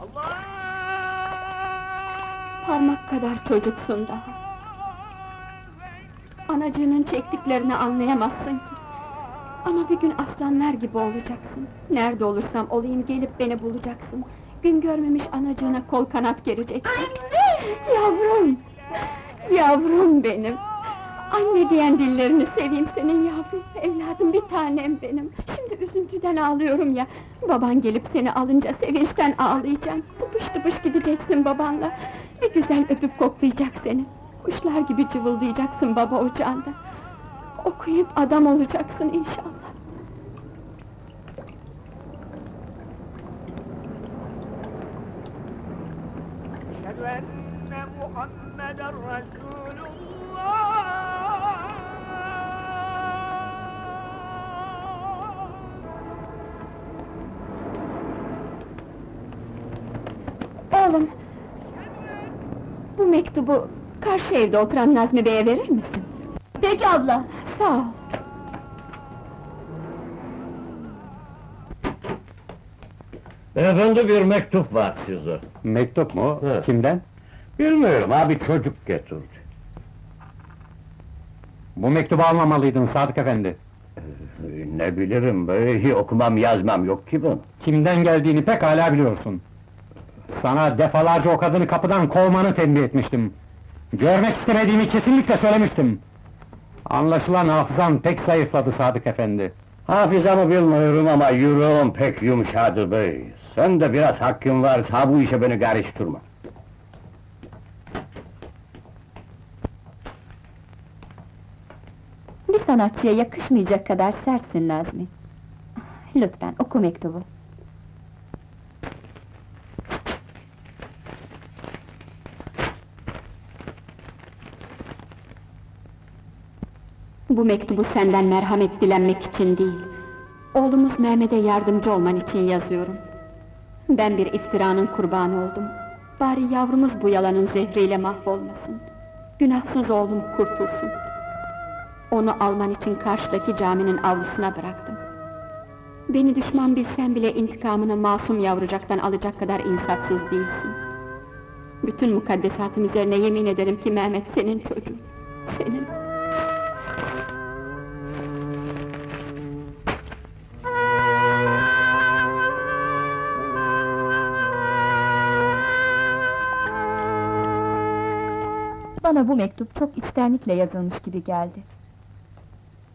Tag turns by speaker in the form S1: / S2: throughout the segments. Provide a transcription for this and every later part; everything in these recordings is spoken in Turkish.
S1: Allah!
S2: Parmak kadar çocuksun daha. Anacığının çektiklerini anlayamazsın ki. Ama bir gün aslanlar gibi olacaksın. Nerede olursam olayım gelip beni bulacaksın. Gün görmemiş anacığına kol kanat gereceksin. Anne! Yavrum! Yavrum benim! Anne diyen dillerini seveyim senin yavrum, evladım bir tanem benim. Şimdi üzüntüden ağlıyorum ya. Baban gelip seni alınca sevinçten ağlayacağım. Tıpış tıpış gideceksin babanla. Bir güzel öpüp koklayacak seni. Kuşlar gibi cıvıldayacaksın baba ocağında. Okuyup adam olacaksın inşallah.
S1: Enne Muhammeden Resulullah!
S2: Oğlum! Bu mektubu karşı evde oturan Nazmi Bey'e verir misin? Peki abla, sağ ol.
S3: Efendi bir mektup var size.
S4: Mektup mu?
S3: Evet.
S4: Kimden?
S3: Bilmiyorum abi çocuk getirdi.
S4: Bu mektubu almamalıydın Sadık efendi.
S3: Ee, Ne bilirim be, okumam yazmam yok ki ben.
S4: Kimden geldiğini pek hala biliyorsun. Sana defalarca o kadını kapıdan kovmanı tembih etmiştim. Görmek istemediğimi kesinlikle söylemiştim. Anlaşılan hafızan pek zayıfladı Sadık efendi.
S3: Hafızamı bilmiyorum ama yüreğim pek yumuşadı bey. Sen de biraz hakkın varsa bu işe beni karıştırma.
S2: Bir sanatçıya yakışmayacak kadar sertsin Nazmi. Lütfen oku mektubu. Bu mektubu senden merhamet dilenmek için değil, oğlumuz Mehmet'e yardımcı olman için yazıyorum. Ben bir iftiranın kurbanı oldum. Bari yavrumuz bu yalanın zehriyle mahvolmasın. Günahsız oğlum kurtulsun. Onu alman için karşıdaki caminin avlusuna bıraktım. Beni düşman bilsen bile intikamını masum yavrucaktan alacak kadar insafsız değilsin. Bütün mukaddesatım üzerine yemin ederim ki Mehmet senin çocuğun. Senin.
S5: Bana bu mektup çok içtenlikle yazılmış gibi geldi.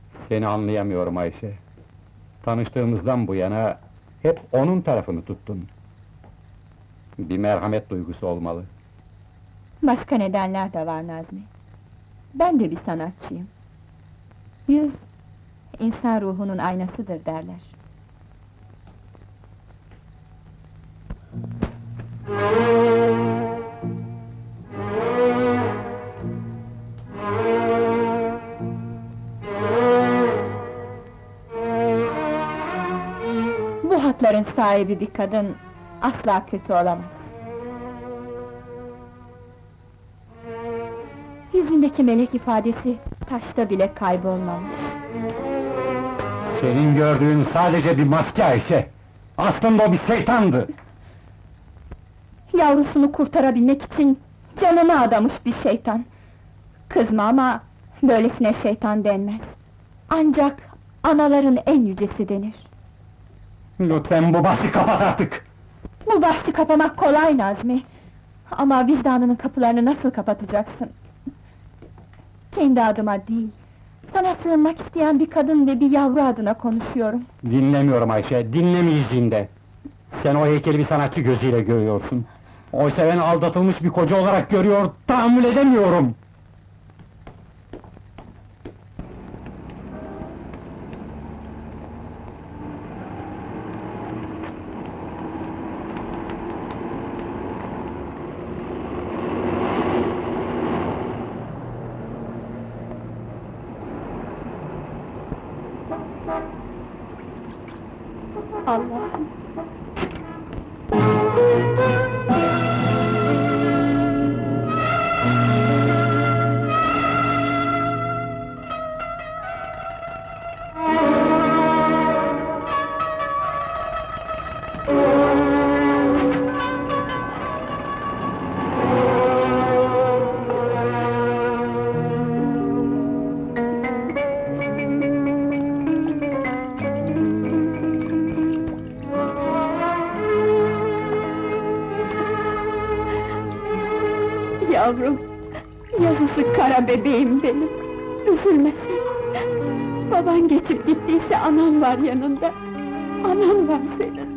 S4: Seni anlayamıyorum Ayşe. Tanıştığımızdan bu yana hep onun tarafını tuttun. Bir merhamet duygusu olmalı.
S5: Başka nedenler de var Nazmi. Ben de bir sanatçıyım. Yüz, insan ruhunun aynasıdır derler. Bu hatların sahibi bir kadın asla kötü olamaz. Yüzündeki melek ifadesi taşta bile kaybolmamış.
S4: Senin gördüğün sadece bir maske Ayşe. Aslında o bir şeytandı.
S5: Yavrusunu kurtarabilmek için canını adamış bir şeytan. Kızma ama böylesine şeytan denmez. Ancak anaların en yücesi denir.
S4: Lütfen bu bahsi kapat artık.
S5: Bu bahsi kapamak kolay Nazmi. Ama vicdanının kapılarını nasıl kapatacaksın? Kendi adıma değil, sana sığınmak isteyen bir kadın ve bir yavru adına konuşuyorum.
S4: Dinlemiyorum Ayşe, dinlemeyeceğim de. Sen o heykeli bir sanatçı gözüyle görüyorsun. Oysa ben aldatılmış bir koca olarak görüyor, tahammül edemiyorum!
S2: Allah'ım! Yavrum. Yazısı kara bebeğim benim. Üzülmesin. Baban geçip gittiyse anan var yanında. Anan var senin.